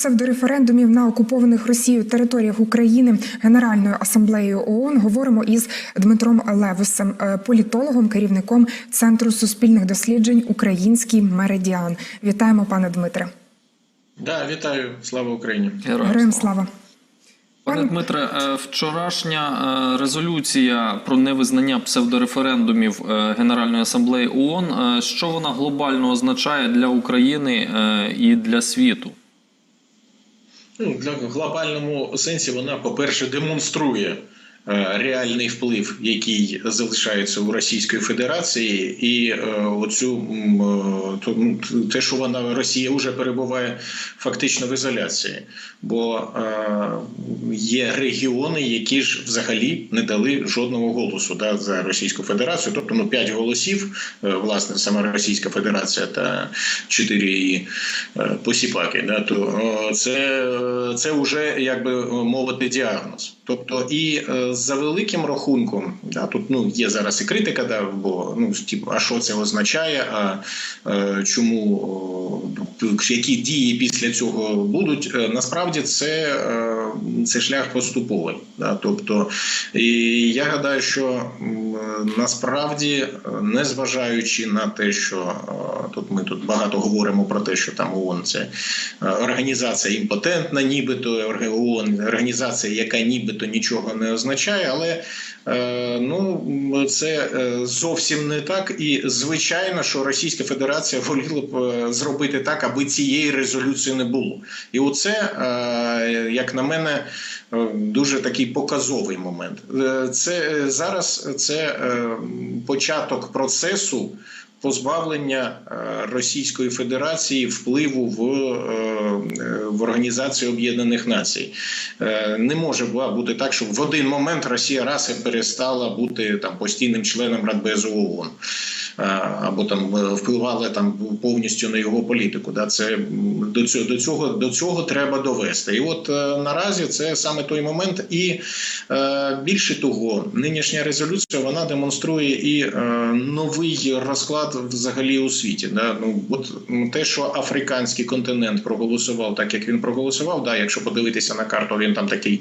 Псевдореферендумів на окупованих Росією територіях України Генеральною асамблеєю ООН говоримо із Дмитром Левусем, е, політологом, керівником Центру суспільних досліджень Український меридіан. Вітаємо, пане Дмитре. Да, вітаю, слава Україні. Героям слава. Пане Дмитре, е, вчорашня е, резолюція про невизнання псевдореферендумів Генеральної асамблеї ООН. Що вона глобально означає для України і для світу? Ну, для глобальному сенсі вона, по-перше, демонструє реальний вплив, який залишається у Російської Федерації, і е, оцю е, ну, те, що вона Росія вже перебуває фактично в ізоляції, бо е, є регіони, які ж взагалі не дали жодного голосу да, за Російську Федерацію, тобто ну 5 голосів, е, власне, сама Російська Федерація та 4 її е, посіпаки. Да, то е, це, е, це вже як би мовити діагноз. Тобто, і е, за великим рахунком, да, тут ну є зараз і критика, да, бо ну типу, а що це означає? А е, чому о, які дії після цього будуть? Е, Насправді це, е, це шлях поступовий. Да, тобто, і я гадаю, що м, насправді, е, незважаючи на те, що е, тут ми тут багато говоримо про те, що там ООН це е, організація імпотентна, нібито ООН організація, яка нібито нічого не означає, але е, ну це е, зовсім не так. І звичайно, що Російська Федерація воліла б е, зробити так, аби цієї резолюції не було. І оце, як на мене, дуже такий показовий момент. Це зараз це початок процесу позбавлення е, Російської Федерації впливу в, е, е, в Організацію Об'єднаних Націй. Не може бути так, щоб в один момент Росія раз і перестала бути там постійним членом Радбезу ООН. Е, Або там е, впливали там повністю на його політику. Да, це до цього до цього до цього треба довести. І от е, наразі це саме той момент. І більше того, нинішня резолюція вона демонструє і новий розклад взагалі у світі. Да? Ну от те, що африканський континент проголосував так, як він проголосував. Да, якщо подивитися на карту, він там такий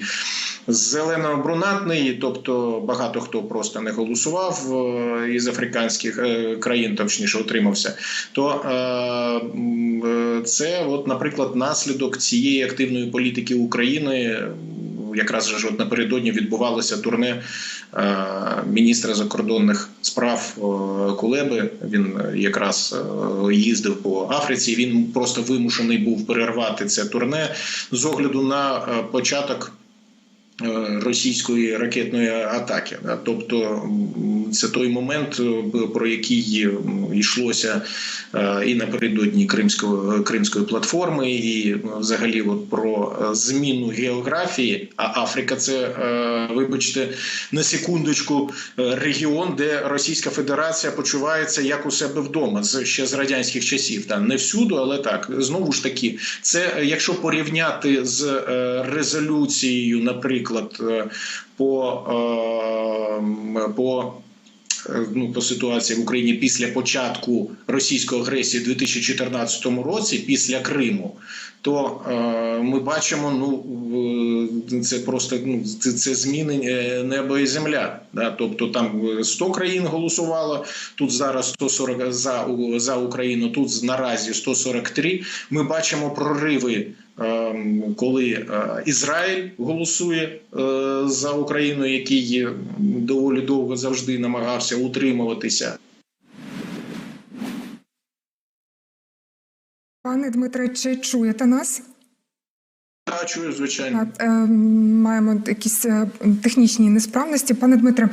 зелено-брунатний, тобто багато хто просто не голосував із африканських країн, точніше утримався. То е, е, це, от, наприклад, наслідок цієї активної політики України. Якраз ж от напередодні відбувалося турне е, міністра закордонних справ Кулеби. Він якраз їздив по Африці. Він просто вимушений був перервати це турне з огляду на початок російської ракетної атаки. Тобто це той момент, е, про який йшлося е, і напередодні Кримської Кримської платформи, і е, взагалі от про е, зміну географії. А Африка це, е, вибачте, на секундочку е, регіон, де Російська Федерація почувається як у себе вдома з ще з радянських часів. Та не всюди, але так знову ж таки, це е, якщо порівняти з е, резолюцією, наприклад, е, по, е, по е, Ну, по ситуації в Україні після початку російської агресії у 2014 році, після Криму, то е, ми бачимо, ну це просто ну, це, це зміни е, небо і земля. Да? Тобто там е, 100 країн голосувало, тут зараз 140 за, за Україну, тут наразі 143. Ми бачимо прориви. Коли е, Ізраїль голосує е, за Україну, який е, доволі довго завжди намагався утримуватися, Пане Дмитре, чи чуєте нас? та чую, звичайно. Так, е, маємо якісь е, технічні несправності. Пане Дмитре,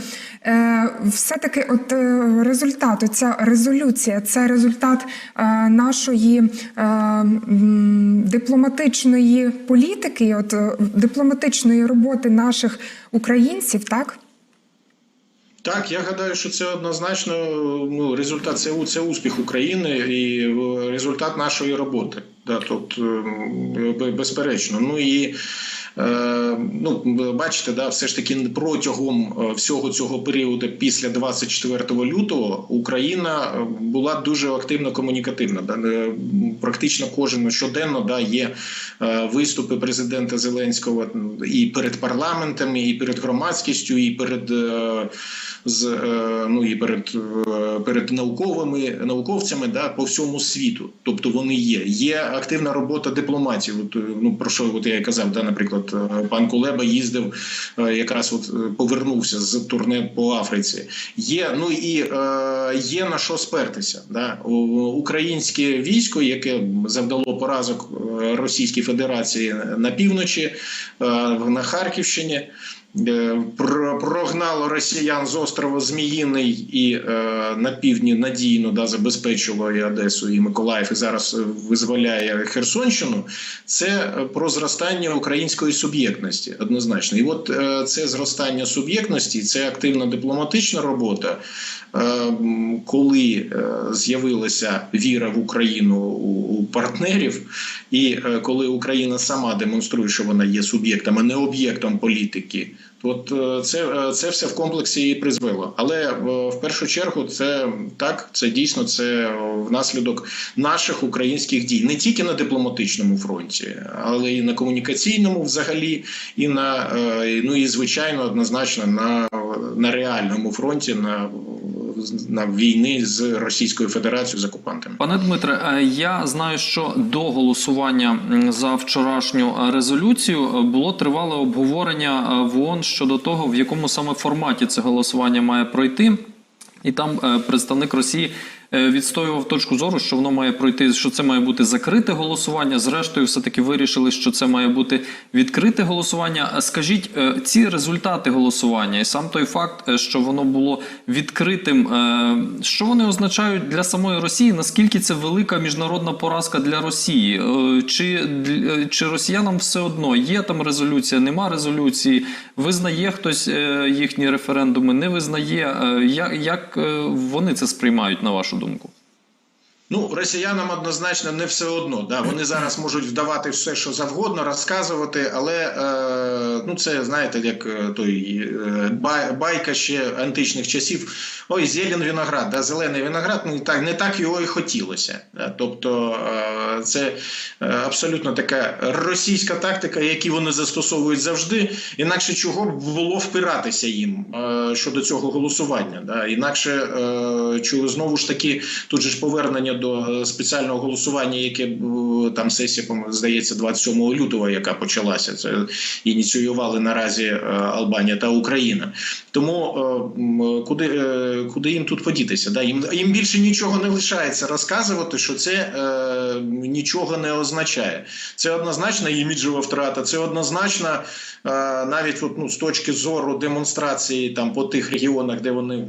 е, все-таки, от е, результат, ця резолюція, це результат е, нашої е, дипломатичної політики, от дипломатичної роботи наших українців, так? Так, я гадаю, що це однозначно ну, результат це, це успіх України і е, результат нашої роботи. Да, тобто, безперечно. Ну і Е, ну, бачите, да, все ж таки протягом всього цього періоду після 24 лютого Україна була дуже активно комунікативна. Да, практично кожен щоденно да, є виступи президента Зеленського і перед парламентами, і перед громадськістю, і перед. З е, ну і перед, е, перед науковими науковцями да по всьому світу, тобто вони є. Є активна робота дипломатів. От, е, ну про що от я казав, да, наприклад, пан Кулеба їздив якраз от повернувся з турне по Африці. Є ну і є на що спертися. Да? Українське військо, яке завдало поразок Російській Федерації на півночі, на Харківщині. Е, Прогнало росіян з острова Зміїний і е, на півдні надійно да, забезпечило і Одесу і Миколаїв, і зараз е, визволяє Херсонщину. Це про зростання української суб'єктності однозначно. І от це зростання суб'єктності, це активна дипломатична робота. Коли з'явилася віра в Україну у, партнерів, і коли Україна сама демонструє, що вона є суб'єктом, а не об'єктом політики. От е, це, е, це все в комплексі і призвело. Але е, в першу чергу це так, це дійсно це внаслідок наших українських дій не тільки на дипломатичному фронті, але і на комунікаційному, взагалі, і на ну і звичайно однозначно на, на реальному фронті на війни з Російською Федерацією з окупантами. Пане Дмитре, е, я знаю, що до голосування за вчорашню е, резолюцію е, було тривале обговорення в ООН щодо того, в якому саме форматі це голосування має пройти. І там представник Росії відстоював точку зору, що воно має пройти, що це має бути закрите голосування. Зрештою, все таки вирішили, що це має бути відкрите голосування. А Скажіть, е, ці результати голосування і сам той факт, е, що воно було відкритим, е, що вони означають для самої Росії? Наскільки це велика міжнародна поразка для Росії? Е, Чи, е, чи росіянам все одно є там резолюція, нема резолюції? Визнає хтось е, їхні референдуми, не визнає. Е, Як, як е, вони це сприймають, на вашу думку? Ну, росіянам однозначно не все одно. Да. Вони зараз можуть вдавати все, що завгодно, розказувати, але е, ну, це знаєте, як е, той е, байка ще античних часів. Ой, зелен виноград, да, зелений виноград, ну, так, не так його і хотілося. Да. Тобто е, це е, абсолютно така російська тактика, яку вони застосовують завжди. Інакше чого б було впиратися їм е, щодо цього голосування. Да. Інакше е, знову ж таки тут же ж повернення до е, спеціального голосування, яке е, там сесія, здається, 27 лютого, яка почалася. Це ініціювали наразі е, Албанія та Україна. Тому куди, куди їм тут подітися? Да? Їм, їм більше нічого не лишається розказувати, що це е, нічого не означає. Це однозначно іміджова втрата, це однозначно е, навіть от, ну, з точки зору демонстрації там по тих регіонах, де вони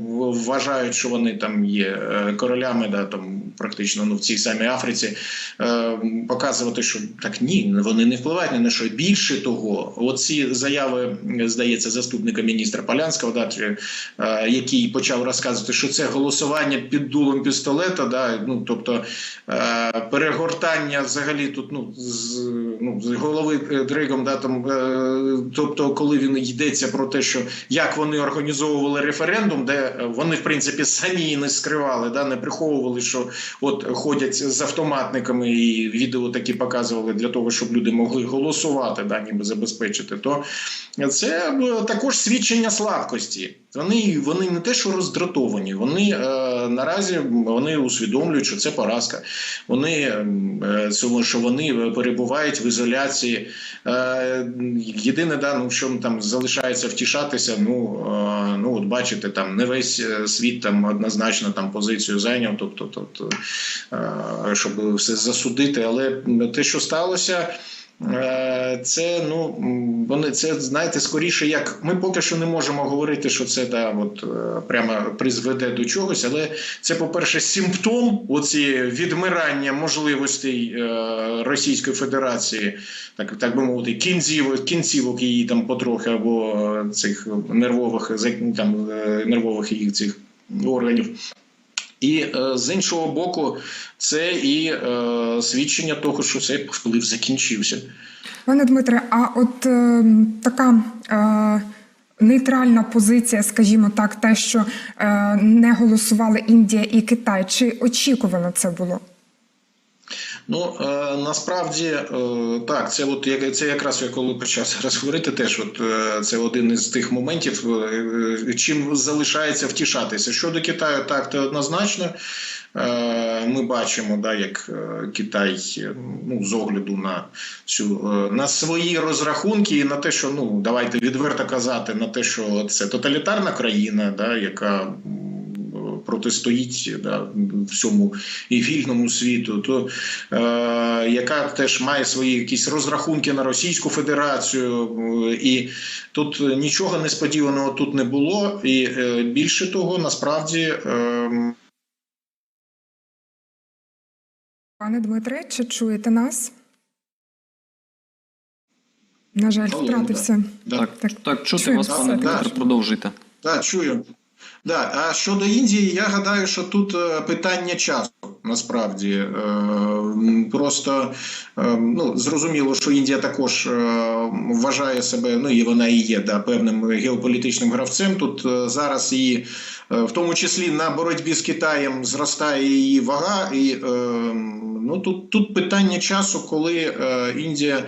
вважають, що вони там є королями, да, там практично ну, в цій самій Африці, е, показувати, що так ні, вони не впливають ні на що. Більше того, оці заяви, здається, заступника міністра Полянського, да, е, який почав розказувати, що це голосування під дулом пістолета, да, ну, тобто е, перегортання взагалі тут ну, з, ну, з голови Дригом, да, там, е, тобто, коли він йдеться про те, що як вони організовували референдум, де вони, в принципі, самі не скривали, да, не приховували, що от ходять з автоматниками і відео такі показували для того, щоб люди могли голосувати, да, ніби забезпечити, то це е, також свідчення слабкості. Вони, вони не те, що роздратовані, вони е, наразі вони усвідомлюють, що це поразка. Вони е, цьому, що вони перебувають в ізоляції. Е, єдине, да, ну, що там залишається втішатися. Ну, е, ну от бачите, там не весь е, світ там однозначно там позицію зайняв, тобто, тобто е, щоб все засудити. Але те, що сталося. Е, Це ну вони це знаєте скоріше, як ми поки що не можемо говорити, що це да, от е, прямо призведе до чогось, але це, по-перше, симптом оці відмирання можливостей е, Російської Федерації, так так би мовити, кінцівок, кінцівок її там потрохи або цих нервових там нервових її цих органів. І е, з іншого боку, це і е, свідчення того, що цей вплив закінчився. Пане Дмитре, а от е, така е, нейтральна позиція, скажімо так, те, що е, не голосували Індія і Китай, чи очікувано це було? Ну е, насправді е, так, це от як це якраз я коли почав зараз говорити, теж от е, це один із тих моментів, е, е, чим залишається втішатися. Щодо Китаю, так це однозначно. Е, Ми бачимо, да, як е, Китай ну, з огляду на цю на свої розрахунки і на те, що ну давайте відверто казати, на те, що це тоталітарна країна, да, яка протистоїть да, всьому і вільному світу, то е, яка теж має свої якісь розрахунки на Російську Федерацію, і тут нічого несподіваного тут не було. І е, більше того, насправді. Е, Пане Дмитре, чи чуєте нас? На жаль, втратився. Так, Так, так, чути чуємо вас, пане. Дмитре, продовжуйте. Так, чую. Да. А щодо Індії, я гадаю, що тут е, питання часу насправді. Е, Просто е, ну, зрозуміло, що Індія також вважає себе, ну і вона і є да, певним геополітичним гравцем. Тут зараз її, в тому числі на боротьбі з Китаєм, зростає її вага. І ну, тут, тут питання часу, коли Індія.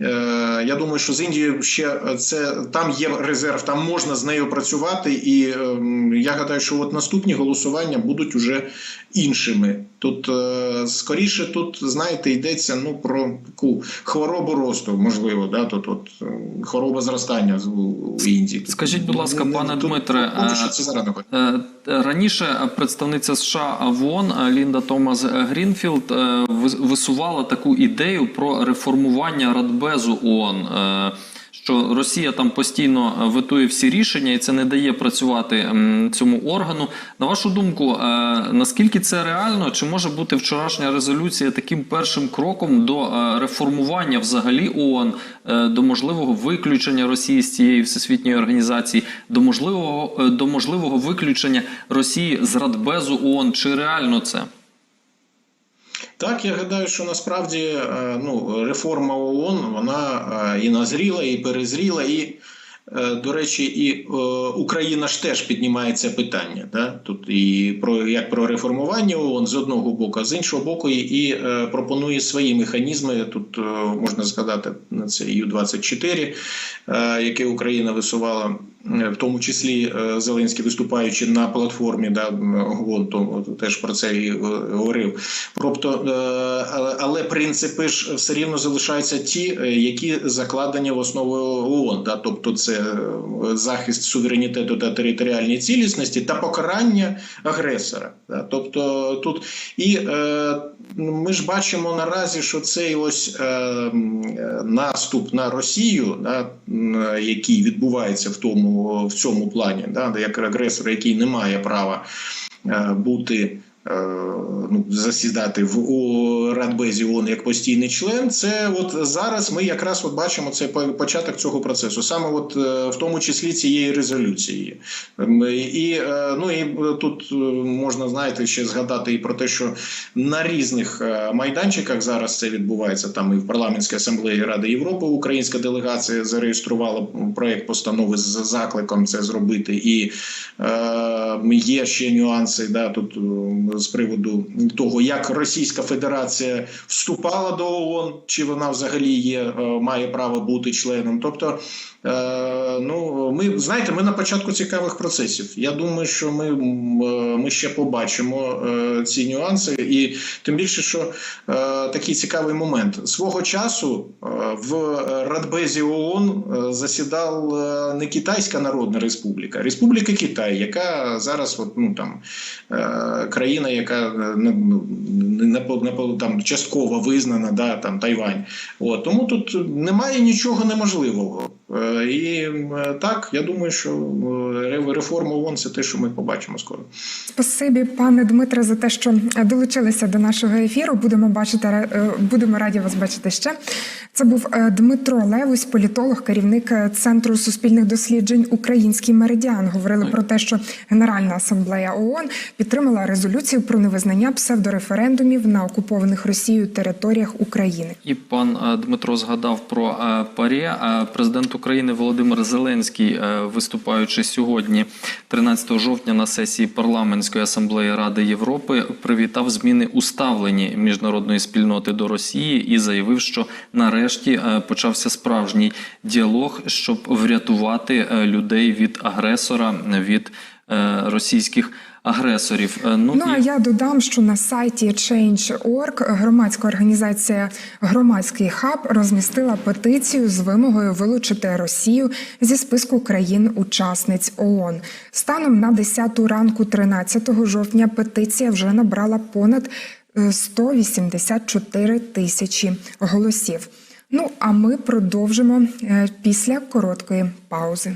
Е, Я думаю, що з Індією ще це там є резерв, там можна з нею працювати, і ем, я гадаю, що от наступні голосування будуть уже іншими. Тут е, скоріше, тут знаєте, йдеться ну про таку хворобу росту, можливо, да тут от е, хвороба зростання у Індії. Скажіть, будь ласка, Не- не- пане тут Дмитре, поки що е, це зарано. Раніше представниця США в ООН е, Лінда Томас Грінфілд висувала таку ідею про реформування Радбезу ООН. Е, Що Росія там постійно витує всі рішення, і це не дає працювати цьому органу. На вашу думку, е, наскільки це реально? Чи може бути вчорашня резолюція таким першим кроком до е, реформування взагалі ООН, е, до можливого виключення Росії з цієї всесвітньої організації, до можливого е, до можливого виключення Росії з Радбезу ООН? Чи реально це? Так, я гадаю, що насправді е, ну, реформа ООН вона е, і назріла, і перезріла, і, е, до речі, і Україна ж теж піднімає це питання. Да? Тут і про як про реформування ООН з одного боку, а з іншого боку, і, пропонує свої механізми. Тут можна згадати на це Ю-24, е, яке Україна висувала. В тому числі е, Зеленський виступаючи на платформі, да ООН, то теж про це і е, говорив. Тобто, е, але- принципи ж все рівно залишаються ті, які закладені в основу ООН. Да? Тобто, це захист суверенітету та територіальної цілісності та покарання агресора. Да? Тобто тут і е, ми ж бачимо наразі, що цей ось наступ на Росію, да, який відбувається в тому в цьому плані, да, як агресор, який не має права е, бути. Е, Ну, засідати в о, Радбезі ООН як постійний член, це от зараз ми якраз от бачимо це початок цього процесу, саме от е, в тому числі цієї резолюції. Ем, І е, ну і тут можна знаєте ще згадати і про те, що на різних майданчиках зараз це відбувається. Там і в парламентській асамблеї Ради Європи українська делегація зареєструвала проект постанови з закликом це зробити. І е, є ще нюанси да, тут з приводу того, як Російська Федерація вступала до ООН, чи вона взагалі є, е, має право бути членом. Тобто, е, ну ми знаєте, ми на початку цікавих процесів. Я думаю, що ми, е, ми ще побачимо е, ці нюанси, і тим більше, що е, такий цікавий момент свого часу в Радбезі ООН засідав е, не Китайська Народна Республіка, а Республіка Китай, яка зараз, от, ну там країна, яка ну, не, там частково визнана, да, там Тайвань. От тому тут немає нічого неможливого. Е, І так, я думаю, що реформа ООН – це те, що ми побачимо скоро. Спасибі, пане Дмитре, за те, що долучилися до нашого ефіру. Будемо бачити е, будемо раді вас бачити ще. Це був е, Дмитро Левусь, політолог, керівник е, центру суспільних досліджень Український меридіан. Говорили про те, що Генеральна асамблея ООН підтримала резолюцію про невизнання псевдореферендумів на окупованих Росією територіях України. І пан е, Дмитро згадав про ПАРЄ. Е, Президент України Володимир Зеленський, виступаючи сьогодні, 13 жовтня, на сесії парламентської асамблеї Ради Європи, привітав зміни у ставленні міжнародної спільноти до Росії і заявив, що нарешті е, почався справжній діалог, щоб врятувати е, людей від агресора, від е, російських агресорів. Е, Ну а я додам, що на сайті Change.org громадська організація Громадський хаб розмістила петицію з вимогою вилучити Росію зі списку країн-учасниць ООН. Станом на 10 ранку, 13 жовтня, петиція вже набрала понад е, 184 тисячі голосів. Ну а ми продовжимо е, після короткої паузи.